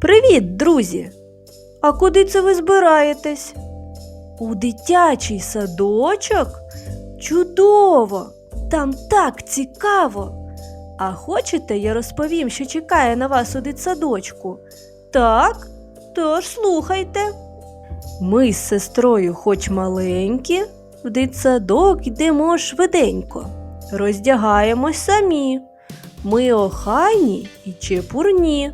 Привіт, друзі! А куди це ви збираєтесь? У дитячий садочок? Чудово! Там так цікаво! А хочете, я розповім, що чекає на вас у дитсадочку? Так? Тож слухайте. Ми з сестрою, хоч маленькі, в дитсадок йдемо швиденько. Роздягаємось самі. Ми охайні і чепурні.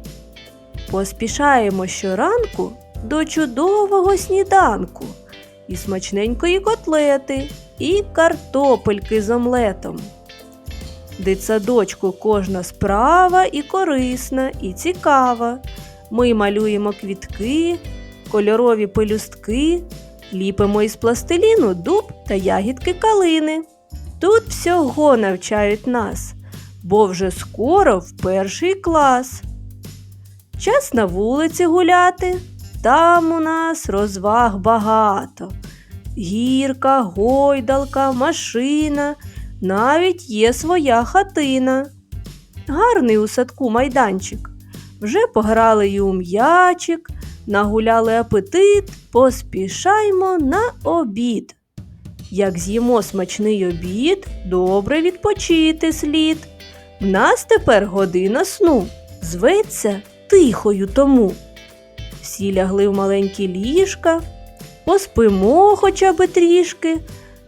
Поспішаємо щоранку до чудового сніданку і смачненької котлети, і картопельки з омлетом. Дитсадочку кожна справа і корисна, і цікава. Ми малюємо квітки, кольорові пелюстки, ліпимо із пластиліну дуб та ягідки калини. Тут всього навчають нас, бо вже скоро в перший клас. Час на вулиці гуляти, там у нас розваг багато. Гірка, гойдалка, машина, навіть є своя хатина. Гарний у садку майданчик. Вже пограли й у м'ячик, нагуляли апетит, поспішаймо на обід. Як з'їмо смачний обід, добре відпочити слід. В нас тепер година сну, зветься тихою тому. Всі лягли в маленькі ліжка, поспимо хоча би трішки,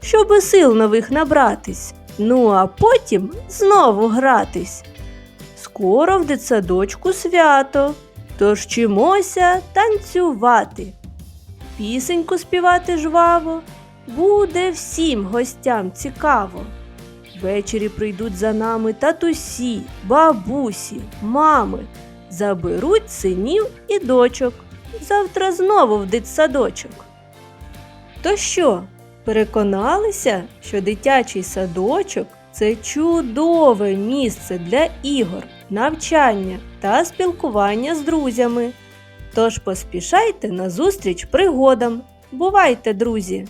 щоби сил нових набратись. Ну а потім знову гратись. Скоро в дитсадочку свято, тож вчимося танцювати. Пісеньку співати жваво буде всім гостям цікаво. Ввечері прийдуть за нами татусі, бабусі, мами, заберуть синів і дочок. Завтра знову в дитсадочок. То що, переконалися, що дитячий садочок це чудове місце для ігор, навчання та спілкування з друзями. Тож поспішайте на зустріч пригодам. Бувайте, друзі!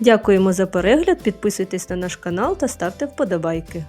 Дякуємо за перегляд, підписуйтесь на наш канал та ставте вподобайки.